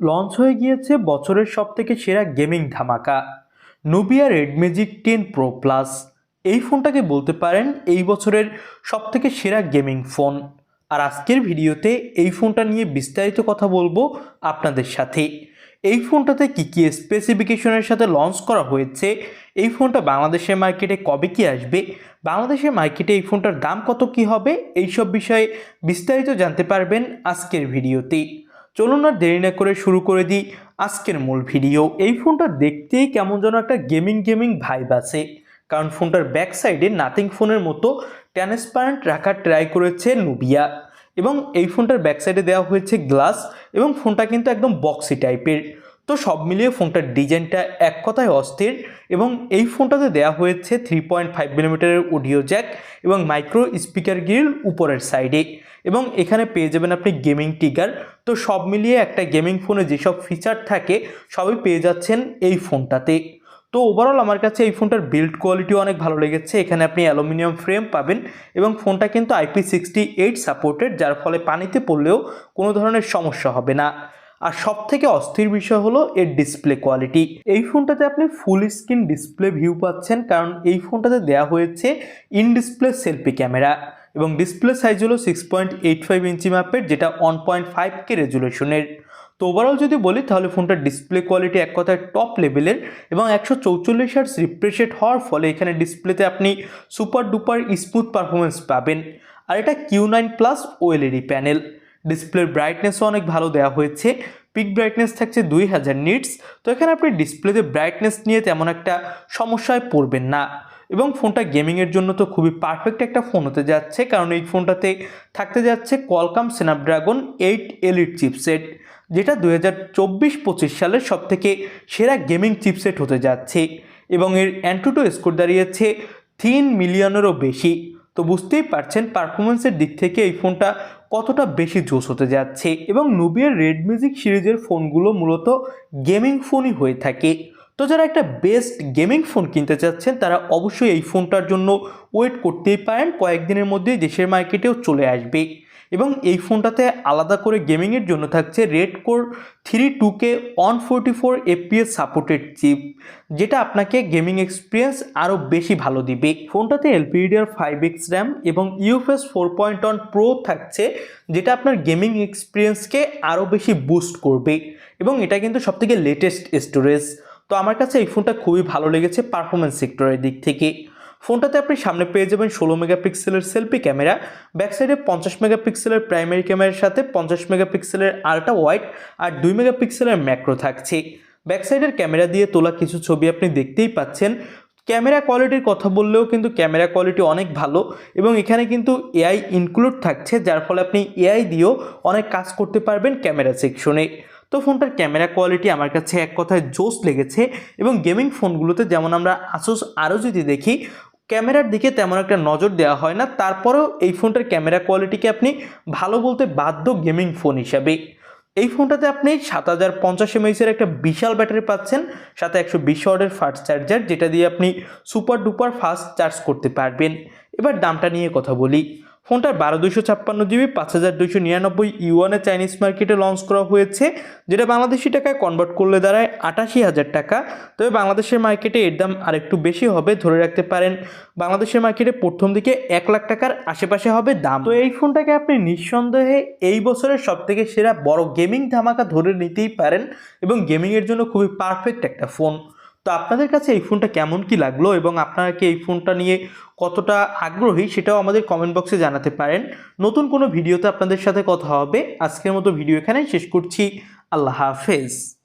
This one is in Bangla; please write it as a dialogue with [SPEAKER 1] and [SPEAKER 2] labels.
[SPEAKER 1] লঞ্চ হয়ে গিয়েছে বছরের সবথেকে সেরা গেমিং ধামাকা। Nubia red magic ten pro plus. এই ফোনটাকে বলতে পারেন এই বছরের সবথেকে সেরা গেমিং ফোন। আর আজকের ভিডিওতে এই ফোনটা নিয়ে বিস্তারিত কথা বলব আপনাদের সাথে। এই ফোনটাতে কী কী স্পেসিফিকেশনের সাথে লঞ্চ করা হয়েছে? এই ফোনটা বাংলাদেশের মার্কেটে কবে কি আসবে? বাংলাদেশের মার্কেটে এই ফোনটার দাম কত কি হবে? এইসব বিষয়ে বিস্তারিত জানতে পারবেন আজকের ভিডিওতে। চলুন না দেরি না করে শুরু করে দিই আজকের মূল ভিডিও। এই ফোনটা দেখতেই কেমন যেন একটা গেমিং গেমিং ভাইব আছে। কারণ ফোনটার ব্যাক সাইডে নাথিং ফোনের মতো ট্রান্সপারেন্ট রাখার ট্রাই করেছে নুবিয়া। এবং এই ফোনটার ব্যাক সাইডে দেওয়া হয়েছে গ্লাস এবং ফোনটা কিন্তু একদম বক্সি টাইপের। তো সব মিলিয়ে ফোনটার ডিজাইনটা এক কথায় অস্থির এবং এই ফোনটাতে দেওয়া হয়েছে থ্রি পয়েন্ট ফাইভ মিলিমিটারের অডিও জ্যাক এবং মাইক্রো স্পিকার গ্রিল উপরের সাইডে এবং এখানে পেয়ে যাবেন আপনি গেমিং টিগার তো সব মিলিয়ে একটা গেমিং ফোনে যেসব ফিচার থাকে, সবই পেয়ে যাচ্ছেন এই ফোনটাতে। তো ওভারঅল আমার কাছে এই ফোনটার বিল্ড কোয়ালিটি অনেক ভালো লেগেছে। এখানে আপনি অ্যালুমিনিয়াম ফ্রেম পাবেন এবং ফোনটা কিন্তু আইপি সিক্সটি এইট সাপোর্টেড যার ফলে পানিতে পড়লেও কোনো ধরনের সমস্যা হবে না। আর সব থেকে অস্থির বিষয় হলো এর ডিসপ্লে কোয়ালিটি এই ফোনটাতে আপনি ফুল স্ক্রিন ডিসপ্লে ভিউ পাচ্ছেন, কারণ এই ফোনটাতে দেওয়া হয়েছে ইন ডিসপ্লে সেলফি ক্যামেরা এবং ডিসপ্লে সাইজ হলো six point eight five inch মাপের, যেটা ওয়ান পয়েন্ট ফাইভ কে রেজুলেশনের তো ওভারঅল যদি বলি, তাহলে ফোনটার ডিসপ্লে কোয়ালিটি এক কথায় টপ লেভেলের এবং একশো চৌচল্লিশ হার্স রিফ্রেশেট হওয়ার ফলে এখানে ডিসপ্লেতে আপনি সুপার ডুপার স্মুথ পারফরমেন্স পাবেন। আর এটা Q nine plus OLED panel ডিসপ্লের ব্রাইটনেসও অনেক ভালো দেওয়া হয়েছে। পিক ব্রাইটনেস থাকছে দুই হাজার নিটস তো এখানে আপনি ডিসপ্লেতে ব্রাইটনেস নিয়ে তেমন একটা সমস্যায় পড়বেন না। এবং ফোনটা গেমিংয়ের জন্য তো খুবই পারফেক্ট একটা ফোন হতে যাচ্ছে। কারণ এই ফোনটাতে থাকতে যাচ্ছে Qualcomm Snapdragon eight elite chipset যেটা দু হাজার চব্বিশ পঁচিশ সালের সবথেকে সেরা গেমিং চিপসেট হতে যাচ্ছে। এবং এর অ্যান্টুটো স্কোর দাঁড়িয়েছে তিন মিলিয়নেরও বেশি। তো বুঝতেই পারছেন পারফরমেন্সের দিক থেকে এই ফোনটা কতটা বেশি জোস হতে যাচ্ছে এবং নুবিয়ার রেড মিউজিক সিরিজের ফোনগুলো মূলত গেমিং ফোনই হয়ে থাকে। তো যারা একটা বেস্ট গেমিং ফোন কিনতে চাচ্ছেন, তারা অবশ্যই এই ফোনটার জন্য ওয়েট করতেই পারেন। কয়েকদিনের মধ্যেই দেশের মার্কেটেও চলে আসবে। এবং এই ফোনটাতে আলাদা করে গেমিংয়ের জন্য থাকছে red core three two K one forty four FPS supported chip যেটা আপনাকে গেমিং এক্সপিরিয়েন্স আরও বেশি ভালো দিবে। ফোনটাতে এলপিডিআর ফাইভ এক্স র্যাম এবং UFS four point one pro থাকছে, যেটা আপনার গেমিং এক্সপিরিয়েন্সকে আরও বেশি বুস্ট করবে। এবং এটা কিন্তু সবথেকে লেটেস্ট স্টোরেজ তো আমার কাছে এই ফোনটা খুবই ভালো লেগেছে পারফরমেন্স সেক্টরের দিক থেকে। ফোনটাতে আপনি সামনে পেয়ে যাবেন ষোলো মেগাপিক্সেলের সেলফি ক্যামেরা ব্যাক সাইডে পঞ্চাশ মেগাপিক্সেলের প্রাইমারি ক্যামেরার সাথে পঞ্চাশ মেগাপিক্সেলের আল্ট্রা ওয়াইড আর দুই মেগাপিক্সেলের ম্যাক্রো থাকছে। ব্যাক সাইডের ক্যামেরা দিয়ে তোলা কিছু ছবি আপনি দেখতেই পাচ্ছেন। ক্যামেরা কোয়ালিটির কথা বললেও কিন্তু ক্যামেরা কোয়ালিটি অনেক ভালো এবং এখানে কিন্তু এআই ইনক্লুড থাকছে, যার ফলে আপনি এআই দিয়েও অনেক কাজ করতে পারবেন ক্যামেরা সেকশনে তো ফোনটার ক্যামেরা কোয়ালিটি আমার কাছে এক কথায় জোস লেগেছে এবং গেমিং ফোনগুলোতে যেমন আমরা আসুস আরও যদি দেখি, ক্যামেরার দিকে তেমন একটা নজর দেওয়া হয় না। তারপরেও এই ফোনটার ক্যামেরা কোয়ালিটিকে আপনি ভালো বলতে বাধ্য গেমিং ফোন হিসাবে। এই ফোনটাতে আপনি সাত হাজার পঞ্চাশ এমএইচের একটা বিশাল ব্যাটারি পাচ্ছেন, সাথে একশো বিশ ওয়াটের ফাস্ট চার্জার, যেটা দিয়ে আপনি সুপার ডুপার ফাস্ট চার্জ করতে পারবেন। এবার দামটা নিয়ে কথা বলি। ফোনটার বারো দুশো ছাপ্পান্ন জিবি, পাঁচ হাজার দুশো নিরানব্বই ইউয়ানে চাইনিজ মার্কেটে লঞ্চ করা হয়েছে, যেটা বাংলাদেশি টাকায় কনভার্ট করলে দাঁড়ায় আটাশি হাজার টাকা। তবে বাংলাদেশের মার্কেটে এর দাম আরেকটু বেশি হবে, ধরে রাখতে পারেন, বাংলাদেশের মার্কেটে প্রথম দিকে এক লাখ টাকার আশেপাশে হবে দাম। তো এই ফোনটাকে আপনি নিঃসন্দেহে এই বছরের সবথেকে সেরা বড় গেমিং ধামাকা ধরে নিতেই পারেন, এবং গেমিংয়ের জন্য খুবই পারফেক্ট একটা ফোন তো আপনাদের কাছে এই ফোনটা কেমন কি লাগল এবং আপনারা কি এই ফোনটা নিয়ে কতটা আগ্রহী সেটাও আমাদের কমেন্ট বক্সে জানাতে পারেন। নতুন কোনো ভিডিওতে আপনাদের সাথে কথা হবে। আজকের মতো ভিডিও এখানেই শেষ করছি। আল্লাহ হাফেজ।